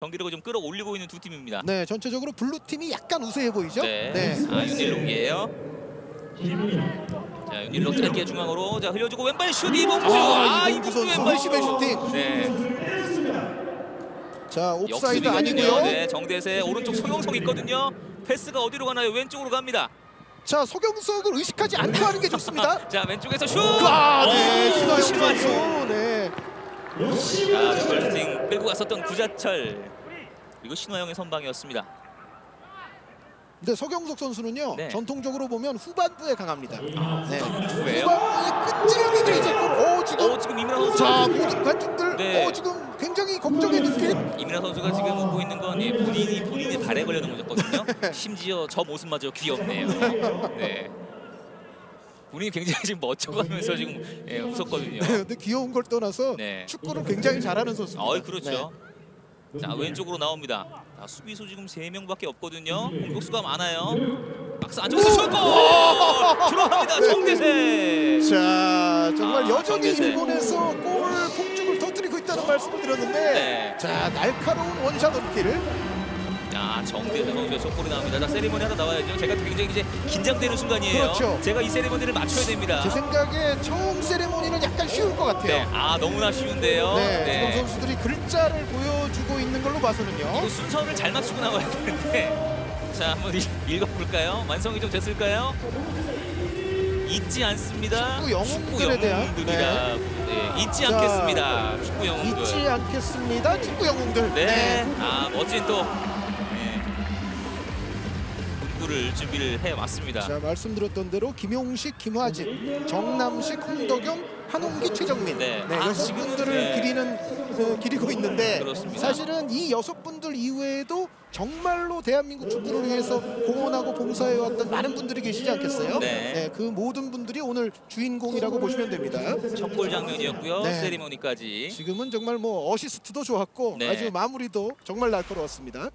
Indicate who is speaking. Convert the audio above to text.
Speaker 1: 경기력을 좀 끌어올리고 있는 두 팀입니다.
Speaker 2: 네, 전체적으로 블루 팀이 약간 우세해 보이죠?
Speaker 1: 네. 아 윤일록이에요. 자 윤일록 짧게 중앙으로 자 흘려주고 왼발 슛 이봉주.
Speaker 2: 아,
Speaker 1: 아
Speaker 2: 이봉주 선수
Speaker 1: 왼발 슛.
Speaker 2: 슈팅.
Speaker 1: 네.
Speaker 2: 자, 옵사이드. 아니고요.
Speaker 1: 네, 정대세 오른쪽 소영석 있거든요. 패스가 어디로 가나요? 왼쪽으로 갑니다.
Speaker 2: 자, 소경석을 의식하지 않고 하는 게 좋습니다.
Speaker 1: 자 왼쪽에서 슛.
Speaker 2: 아, 네, 신화영. 선수. 네.
Speaker 1: 자 왼발 슈팅 끌고 갔었던 구자철. 그리고 신화영의 선방이었습니다.
Speaker 2: 근데 서경석 선수는요
Speaker 1: 네.
Speaker 2: 전통적으로 보면 후반부에 강합니다. 네.
Speaker 1: 왜요?
Speaker 2: 후반부에 끈질기게 이제 골. 어 지금
Speaker 1: 어 지금 이민아 선수.
Speaker 2: 자 모든 관중들
Speaker 1: 네.
Speaker 2: 어 지금 굉장히 걱정의 눈빛.
Speaker 1: 이민아 선수가 지금 웃고 있는 건 예, 본인이 본인의 발에 걸려 놓은 거거든요. 심지어 저 모습마저 귀엽네요. 네. 본인이 굉장히 지금 멋져가면서 지금 예, 웃었거든요.
Speaker 2: 근데 귀여운 걸 떠나서
Speaker 1: 네.
Speaker 2: 축구를 굉장히 잘하는 선수입니다.
Speaker 1: 어, 그렇죠. 자 왼쪽으로 나옵니다. 자, 수비수 지금 세 명밖에 없거든요. 공격수가 많아요. 박스 안쪽에서 슛 골 들어갑니다. 정대세.
Speaker 2: 네. 자 정말
Speaker 1: 아,
Speaker 2: 여전히
Speaker 1: 정대세.
Speaker 2: 일본에서 골 폭죽을 터뜨리고 있다는 말씀을 드렸는데
Speaker 1: 네.
Speaker 2: 자 날카로운 원샷 어필을
Speaker 1: 자 정대세 선수의 속골이 나옵니다. 자 세리머니 하나 나와야죠. 제가 굉장히 이제 긴장되는 순간이에요.
Speaker 2: 그렇죠.
Speaker 1: 제가 이 세리머니를 맞춰야 됩니다.
Speaker 2: 제 생각에 처음 세레모니는 약간 쉬울 것 같아요.
Speaker 1: 네, 아 너무나 쉬운데요.
Speaker 2: 네, 지금 선수들이 글자를 보여주고 있는 걸로 봐서는요.
Speaker 1: 이거 순서를 잘 맞추고 나와야 되는데 자 한번 읽- 읽어볼까요? 완성이 좀 됐을까요? 잊지 않습니다.
Speaker 2: 축구 영웅들에 대한,
Speaker 1: 영웅들이라 네, 잊지
Speaker 2: 자,
Speaker 1: 않겠습니다. 축구 영웅들.
Speaker 2: 잊지 않겠습니다. 축구 영웅들.
Speaker 1: 네, 아 멋진 또 네, 문구를 준비를 해왔습니다.
Speaker 2: 자 말씀드렸던 대로 김용식, 김화진, 정남식, 홍덕영, 한홍기, 최정민
Speaker 1: 네.
Speaker 2: 네,
Speaker 1: 아,
Speaker 2: 여섯 분들을
Speaker 1: 네.
Speaker 2: 기리는 어, 기리고 있는데
Speaker 1: 그렇습니다.
Speaker 2: 사실은 이 여섯 분들 이외에도 정말로 대한민국 축구를 위해서 공헌하고 봉사해왔던 많은 분들이 계시지 않겠어요?
Speaker 1: 네.
Speaker 2: 그 모든 분들이 오늘 주인공이라고 보시면 됩니다.
Speaker 1: 첫 골 장면이었고요.
Speaker 2: 네.
Speaker 1: 세리머니까지.
Speaker 2: 지금은 정말 뭐 어시스트도 좋았고
Speaker 1: 네.
Speaker 2: 아주 마무리도 정말 날카로웠습니다.